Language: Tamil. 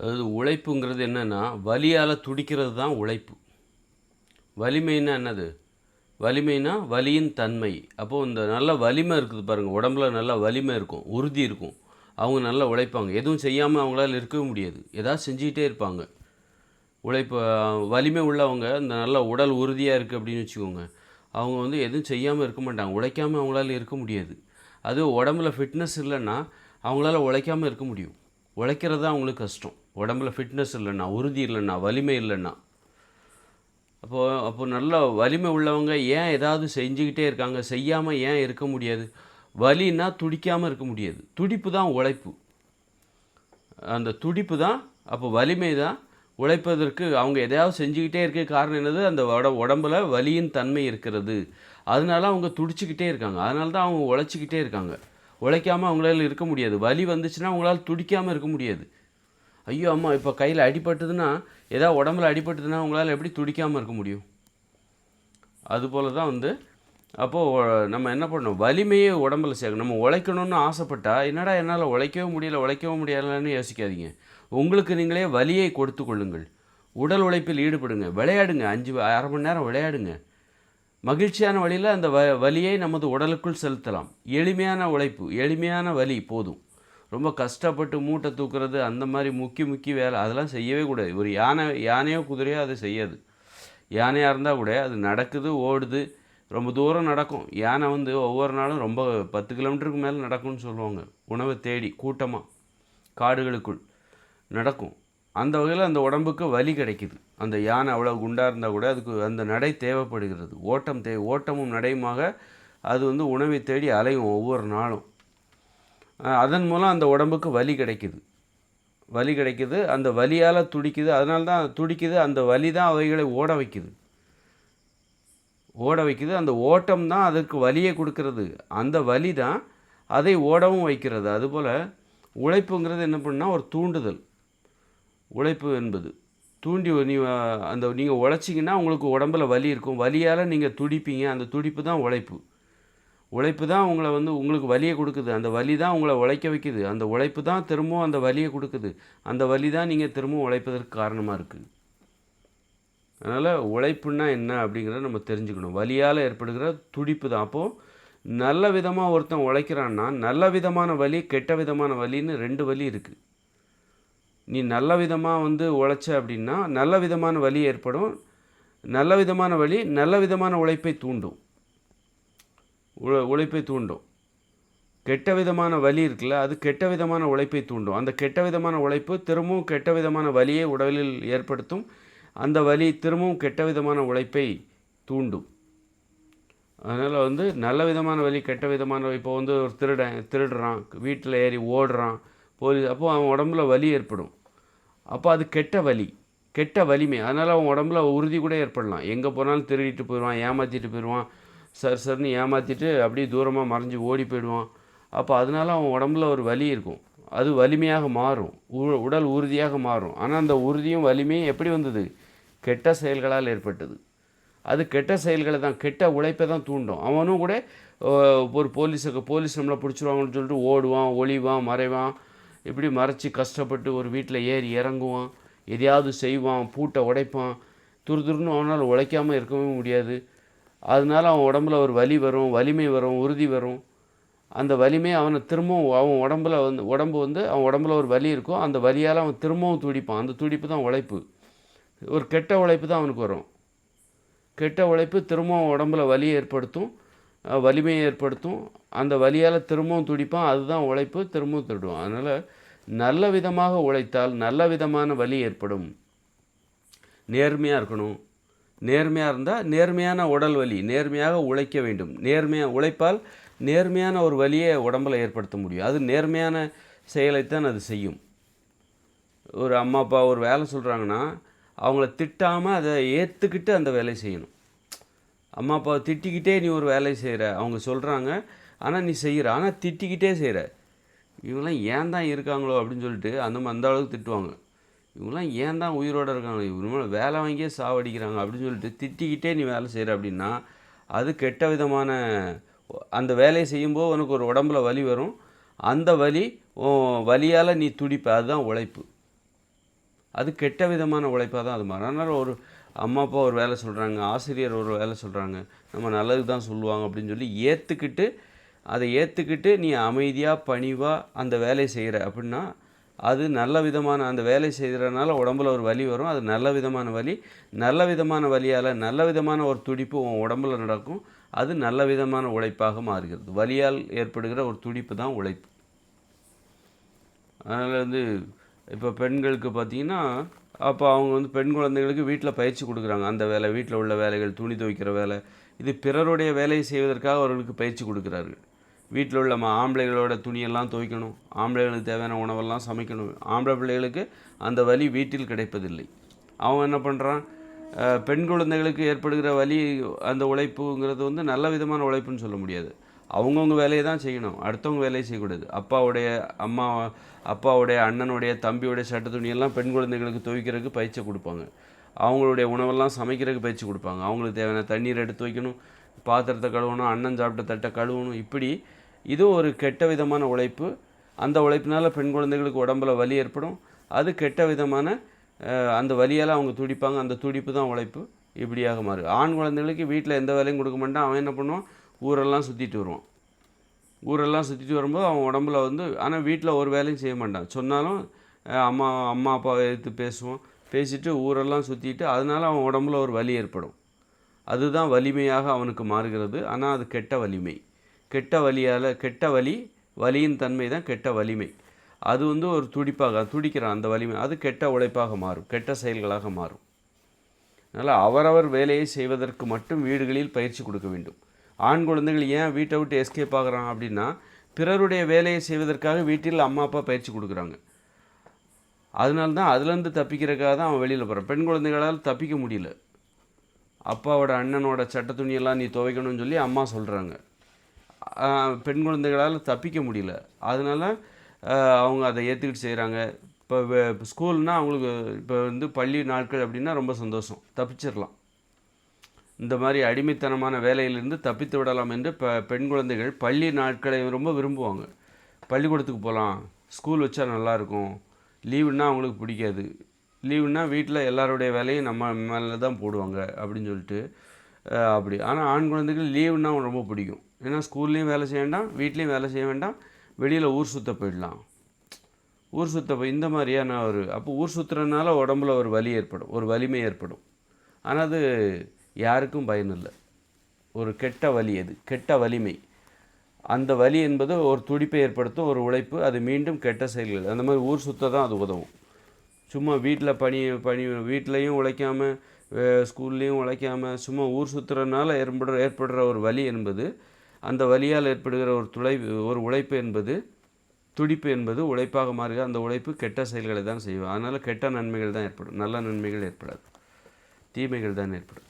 அதாவது உழைப்புங்கிறது என்னென்னா வலியால் துடிக்கிறது தான் உழைப்பு. வலிமைன்னா என்னது? வலிமைனா வலியின் தன்மை. அப்போது இந்த நல்ல வலிமை இருக்குது பாருங்கள் உடம்புல நல்லா வலிமை இருக்கும் உறுதி இருக்கும். அவங்க நல்லா உழைப்பாங்க. எதுவும் செய்யாமல் அவங்களால இருக்கவே முடியாது. ஏதாவது செஞ்சுக்கிட்டே இருப்பாங்க. உழைப்பு வலிமை உள்ளவங்க இந்த நல்ல உடல் உறுதியாக இருக்குது அப்படின்னு வச்சுக்கோங்க. அவங்க வந்து எதுவும் செய்யாமல் இருக்க மாட்டாங்க. உழைக்காமல் அவங்களால இருக்க முடியாது. அது உடம்புல ஃபிட்னஸ் இல்லைன்னா அவங்களால உழைக்காமல் இருக்க முடியும். உழைக்கிறது தான் அவங்களுக்கு கஷ்டம். உடம்புல ஃபிட்னஸ் இல்லைன்னா உறுதி இல்லைன்னா வலிமை இல்லைன்னா அப்போது அப்போது நல்ல வலிமை உள்ளவங்க ஏன் ஏதாவது செஞ்சுக்கிட்டே இருக்காங்க? செய்யாமல் ஏன் இருக்க முடியாது? வலின்னா துடிக்காமல் இருக்க முடியாது. துடிப்பு தான் உழைப்பு. அந்த துடிப்பு தான் அப்போ வலிமை தான் உழைப்பதற்கு அவங்க எதையாவது செஞ்சுக்கிட்டே இருக்க காரணம் என்னது? அந்த உட உடம்புல வலியின் தன்மை இருக்கிறது. அதனால அவங்க துடிச்சிக்கிட்டே இருக்காங்க. அதனால தான் அவங்க உழைச்சிக்கிட்டே இருக்காங்க. உழைக்காமல் அவங்களால இருக்க முடியாது. வலி வந்துச்சுன்னா அவங்களால துடிக்காமல் இருக்க முடியாது. ஐயோ அம்மா இப்போ கையில் அடிபட்டுதுன்னா ஏதாவது உடம்புல அடிபட்டுதுன்னா உங்களால் எப்படி துடிக்காமல் இருக்க முடியும்? அதுபோல தான் வந்து அப்போது நம்ம என்ன பண்ணணும்? வலிமையே உடம்புல சேர்க்கணும். நம்ம உழைக்கணும்னு ஆசைப்பட்டா என்னடா என்னால் உழைக்கவே முடியல உழைக்கவும் முடியலன்னு யோசிக்காதீங்க. உங்களுக்கு நீங்களே வலியை கொடுத்து கொள்ளுங்கள். உடல் உழைப்பில் ஈடுபடுங்க. விளையாடுங்க. அஞ்சு அரை மணி நேரம் விளையாடுங்க. மகிழ்ச்சியான வழியில் அந்த வ வலியை நமது உடலுக்குள் செலுத்தலாம். எளிமையான உழைப்பு எளிமையான வலி போதும். ரொம்ப கஷ்டப்பட்டு மூட்டை தூக்குறது அந்த மாதிரி முக்கி முக்கி வேலை அதெல்லாம் செய்யவே கூடாது. ஒரு யானை யானையோ குதிரையோ அதை செய்யாது. யானையாக இருந்தால் கூட அது நடக்குது ஓடுது ரொம்ப தூரம் நடக்கும். யானை வந்து ஒவ்வொரு நாளும் ரொம்ப பத்து கிலோமீட்டருக்கு மேலே நடக்கும்னு சொல்லுவாங்க. உணவை தேடி கூட்டமாக காடுகளுக்குள் நடக்கும். அந்த வகையில் அந்த உடம்புக்கு வலி கிடைக்குது. அந்த யானை அவ்வளோ குண்டாக இருந்தால் கூட அதுக்கு அந்த நடை தேவைப்படுகிறது. ஓட்டம் தே ஓட்டமும் நடையுமாக அது வந்து உணவை தேடி அலையும் ஒவ்வொரு நாளும். அதன் மூலம் அந்த உடம்புக்கு வலி கிடைக்குது. வலி கிடைக்குது அந்த வலியால் துடிக்குது அதனால தான் துடிக்குது அந்த வலி தான் அவைகளை ஓட வைக்குது. ஓட வைக்குது அந்த ஓட்டம் தான் அதற்கு வலியை கொடுக்கறது. அந்த வலி தான் அதை ஓடவும் வைக்கிறது. அதுபோல் உழைப்புங்கிறது என்ன பண்ணால் ஒரு தூண்டுதல். உழைப்பு என்பது. தூண்டி நீ அந்த நீங்கள் உழைச்சிங்கன்னா உங்களுக்கு உடம்புல வலி இருக்கும். வலியால் நீங்கள் துடிப்பீங்க. அந்த துடிப்பு தான் உழைப்பு. உழைப்பு தான் உங்களை வந்து உங்களுக்கு வலியை கொடுக்குது. அந்த வலி தான் உங்களை உழைக்க வைக்குது. அந்த உழைப்பு தான் திரும்பவும் அந்த வலியை கொடுக்குது. அந்த வலி தான் நீங்கள் திரும்பவும் உழைப்பதற்கு காரணமாக இருக்குது அதனால் உழைப்புன்னா என்ன அப்படிங்கிறத நம்ம தெரிஞ்சுக்கணும். வலியால் ஏற்படுகிற துடிப்பு தான். அப்போது நல்ல விதமாக ஒருத்தன் உழைக்கிறான்னா நல்ல விதமான வலி கெட்ட விதமான வலின்னு ரெண்டு வலி இருக்குது நீ நல்ல விதமாக வந்து உழைச்ச அப்படின்னா நல்ல விதமான வலி ஏற்படும். நல்ல விதமான வலி நல்ல விதமான உழைப்பை தூண்டும். உழைப்பை தூண்டும். கெட்ட விதமான வலி இருக்குல்ல அது கெட்ட விதமான உழைப்பை தூண்டும். அந்த கெட்ட விதமான உழைப்பு திரும்பவும் கெட்ட விதமான வலியை உடலில் ஏற்படுத்தும். அந்த வலி திரும்பவும் கெட்ட விதமான உழைப்பை தூண்டும். அதனால் வந்து நல்ல விதமான வலி கெட்ட விதமான இப்போ வந்து ஒரு திருடன் திருடுறான் வீட்டில் ஏறி ஓடுறான் போலீஸ் அப்போது அவன் உடம்புல வலி ஏற்படும். அப்போ அது கெட்ட வலி கெட்ட வலிமை. அதனால் அவன் உடம்புல உறுதி கூட ஏற்படலாம். எங்கே போனாலும் திருடிட்டு போயிடுவான் ஏமாற்றிட்டு போயிடுவான். சர் சர்னு ஏமாற்றிட்டு அப்படியே தூரமாக மறைஞ்சு ஓடி போயிடுவான். அப்போ அதனால அவன் உடம்புல ஒரு வலி இருக்கும். அது வலிமையாக மாறும். உ- உடல் உறுதியாக மாறும். ஆனால் அந்த உறுதியும் வலிமையும் எப்படி வந்தது? கெட்ட செயல்களால் ஏற்பட்டது. அது கெட்ட செயல்களை தான் கெட்ட உழைப்பை தான் தூண்டும். அவனும் கூட ஒரு போலீஸுக்கு போலீஸ் நம்மளை பிடிச்சிருவாங்கன்னு சொல்லிட்டு ஓடுவான் ஒளிவான் மறைவான். இப்படி மறைச்சி கஷ்டப்பட்டு ஒரு வீட்டில் ஏறி இறங்குவான். எதையாவது செய்வான் பூட்டை உடைப்பான். துரு துருன்னு அவனால் உழைக்காமல் இருக்கவே முடியாது. அதனால அவன் உடம்புல ஒரு வலி வரும் வலிமை வரும் உறுதி வரும். அந்த வலிமை அவனை திரும்பவும் அவன் உடம்புல வந்து உடம்பு வந்து அவன் உடம்புல ஒரு வலி இருக்கும் அந்த வலியால் அவன் திரும்பவும் துடிப்பான். அந்த துடிப்பு தான் உழைப்பு. ஒரு கெட்ட உழைப்பு தான் அவனுக்கு வரும். கெட்ட உழைப்பு திரும்பவும் உடம்புல வலி ஏற்படுத்தும் வலிமையை ஏற்படுத்தும். அந்த வலியால் திரும்பவும் துடிப்பான். அதுதான் உழைப்பு. திரும்பவும் திருடுவான். அதனால் நல்ல விதமாக உழைத்தால் நல்ல விதமான வலி ஏற்படும். நேர்மையாக இருக்கணும். நேர்மையாக இருந்தால் நேர்மையான உடல் வலி நேர்மையாக உழைக்க வேண்டும். நேர்மையாக உழைப்பால் நேர்மையான ஒரு வலியை உடம்புல ஏற்படுத்த முடியும். அது நேர்மையான செயலைத்தான் அது செய்யும். ஒரு அம்மா அப்பா ஒரு வேலை சொல்கிறாங்கன்னா அவங்கள திட்டாமல் அதை ஏற்றுக்கிட்டு அந்த வேலையை செய்யணும். அம்மா அப்பாவை திட்டிக்கிட்டே நீ ஒரு வேலையை செய்கிற அவங்க சொல்கிறாங்க ஆனால் நீ செய்கிற ஆனால் திட்டிக்கிட்டே செய்கிற இவங்களாம் ஏன் தான் இருக்காங்களோ அப்படின்னு சொல்லிட்டு அந்த அந்த அளவுக்கு திட்டுவாங்க. இவங்களாம் ஏன் தான் உயிரோடு இருக்காங்க? இவங்க வேலை வாங்கியே சாவடிக்கிறாங்க அப்படின்னு சொல்லிட்டு திட்டிக்கிட்டே நீ வேலை செய்கிற அப்படின்னா அது கெட்ட விதமான அந்த வேலையை செய்யும்போது உனக்கு ஒரு உடம்புல வலி வரும். அந்த வலி வலியால் நீ துடிப்ப. அதுதான் உழைப்பு. அது கெட்ட விதமான உழைப்பாக தான் அது மாறும். அதனால் ஒரு அம்மா அப்பா ஒரு வேலை சொல்கிறாங்க ஆசிரியர் ஒரு வேலை சொல்கிறாங்க நம்ம நல்லது தான் சொல்லுவாங்க அப்படின்னு சொல்லி ஏற்றுக்கிட்டு அதை ஏற்றுக்கிட்டு நீ அமைதியாக பணிவாக அந்த வேலையை செய்கிற அப்படின்னா அது நல்ல விதமான அந்த வேலை செய்கிறதுனால உடம்புல ஒரு வலி வரும். அது நல்ல விதமான வலி. நல்ல விதமான வலியால் நல்ல விதமான ஒரு துடிப்பு உன் உடம்புல நடக்கும். அது நல்ல விதமான உழைப்பாக மாறுகிறது. வலியால் ஏற்படுகிற ஒரு துடிப்பு தான் உழைப்பு. அதனால் வந்து இப்போ பெண்களுக்கு பார்த்தீங்கன்னா அப்போ அவங்க வந்து பெண் குழந்தைகளுக்கு வீட்டில் பயிற்சி கொடுக்குறாங்க. அந்த வேலை வீட்டில் உள்ள வேலைகள் துணி துவைக்கிற வேலை இது பிறருடைய வேலையை செய்வதற்காக அவர்களுக்கு பயிற்சி கொடுக்குறார்கள். வீட்டில் உள்ள நம்ம ஆம்பளைகளோட துணியெல்லாம் துவைக்கணும். ஆம்பளைகளுக்கு தேவையான உணவெல்லாம் சமைக்கணும். ஆம்பளை பிள்ளைகளுக்கு அந்த வலி வீட்டில் கிடைப்பதில்லை. அவன் என்ன பண்ணுறான் பெண் குழந்தைகளுக்கு ஏற்படுகிற வலி அந்த உழைப்புங்கிறது வந்து நல்ல விதமான உழைப்புன்னு சொல்ல முடியாது. அவங்கவுங்க வேலையை தான் செய்யணும். அடுத்தவங்க வேலையை செய்யக்கூடாது. அப்பாவுடைய அம்மா அப்பாவுடைய அண்ணனுடைய தம்பியுடைய சட்ட துணியெல்லாம் பெண் குழந்தைகளுக்கு துவைக்கிறதுக்கு பயிற்சி கொடுப்பாங்க. அவங்களுடைய உணவெல்லாம் சமைக்கிறதுக்கு பயிற்சி கொடுப்பாங்க. அவங்களுக்கு தேவையான தண்ணீர் எடுத்து வைக்கணும். பாத்திரத்தை கழுவணும். அண்ணன் சாப்பிட்ட தட்டை கழுவணும். இப்படி இது ஒரு கெட்ட விதமான உழைப்பு. அந்த உழைப்பினால பெண் குழந்தைகளுக்கு உடம்புல வலி ஏற்படும். அது கெட்ட விதமான அந்த வலியால் அவங்க துடிப்பாங்க. அந்த துடிப்பு தான் உழைப்பு. இப்படியாக மாறும் ஆண் குழந்தைகளுக்கு வீட்டில் எந்த வேலையும் கொடுக்க மாட்டான். அவன் என்ன பண்ணுவான்? ஊரெல்லாம் சுற்றிட்டு வருவான். ஊரெல்லாம் சுற்றிட்டு வரும்போது அவன் உடம்புல வந்து ஆனால் வீட்டில் ஒரு வேலையும் செய்ய மாட்டான். சொன்னாலும் அம்மா அம்மா அப்பாவை எடுத்து பேசுவோம். பேசிட்டு ஊரெல்லாம் சுற்றிட்டு அதனால் அவன் உடம்புல ஒரு வலி ஏற்படும். அதுதான் வலிமையாக அவனுக்கு மாறுகிறது. ஆனால் அது கெட்ட வலிமை. கெட்ட வலியால் கெட்ட வலி வலியின் தன்மை தான் கெட்ட வலிமை. அது வந்து ஒரு துடிப்பாக துடிக்கிறான் அந்த வலிமை அது கெட்ட உழைப்பாக மாறும் கெட்ட செயல்களாக மாறும். அதனால் அவரவர் வேலையை செய்வதற்கு மட்டும் வீடுகளில் பயிற்சி கொடுக்க வேண்டும். ஆண் குழந்தைகள் ஏன் வீட்டை விட்டு எஸ்கேப் ஆகிறான் அப்படின்னா பிறருடைய வேலையை செய்வதற்காக வீட்டில் அம்மா அப்பா பயிற்சி கொடுக்குறாங்க. அதனால தான் அதுலேருந்து தப்பிக்கிறக்காக தான் அவன் வெளியில் போகிறான் பெண் குழந்தைகளால் தப்பிக்க முடியல. அப்பாவோட அண்ணனோட சட்ட துணியெல்லாம் நீ துவைக்கணும்னு சொல்லி அம்மா சொல்கிறாங்க பெண் குழந்தைகளால் தப்பிக்க முடியல. அதனால அவங்க அதை ஏற்றுக்கிட்டு செய்கிறாங்க இப்போ ஸ்கூல்னால் அவங்களுக்கு இப்போ வந்து பள்ளி நாட்கள் அப்படின்னா ரொம்ப சந்தோஷம். தப்பிச்சிடலாம். இந்த மாதிரி அடிமைத்தனமான வேலையிலிருந்து தப்பித்து விடலாம் என்று ப பெண் குழந்தைகள் பள்ளி நாட்களை ரொம்ப விரும்புவாங்க. பள்ளிக்கூடத்துக்கு போகலாம் ஸ்கூல் வச்சா நல்லாயிருக்கும். லீவுன்னா அவங்களுக்கு பிடிக்காது. லீவுன்னா வீட்டில் எல்லாருடைய வேலையும் நம்ம மேலே தான் போடுவாங்க அப்படின்னு சொல்லிட்டு அப்படி. ஆனால் ஆண் குழந்தைகள் லீவுன்னா ரொம்ப பிடிக்கும். ஏன்னா ஸ்கூல்லேயும் வேலை செய்ய வேண்டாம் வீட்லேயும் வேலை செய்ய வேண்டாம் வெளியில் ஊர் சுத்த போயிடலாம். ஊர் சுத்த போய் இந்த மாதிரியான ஒரு அப்போ ஊர் சுற்றுறதுனால உடம்புல ஒரு வலி ஏற்படும் ஒரு வலிமை ஏற்படும். ஆனால் அது யாருக்கும் பயனில்லை ஒரு கெட்ட வலி அது கெட்ட வலிமை. அந்த வலி என்பது ஒரு துடிப்பை ஏற்படுத்தும் ஒரு உழைப்பு அது மீண்டும் கெட்ட செயல்கள். அந்த மாதிரி ஊர் சுத்த தான் அது உதவும். சும்மா வீட்டில் பணி பணி வீட்லேயும் உழைக்காமல் ஸ்கூல்லேயும் உழைக்காமல் சும்மா ஊர் சுற்றுறதுனால ஏற்படுற ஏற்படுற ஒரு வலி என்பது அந்த வலியால் ஏற்படுகிற ஒரு துளை ஒரு உழைப்பு என்பது துடிப்பு என்பது உழைப்பாக மாறுகிற அந்த உழைப்பு கெட்ட செயல்களை தான் செய்வோம் அதனால் கெட்ட நன்மைகள் தான் ஏற்படும். நல்ல நன்மைகள் ஏற்படாது. தீமைகள் தான் ஏற்படும்.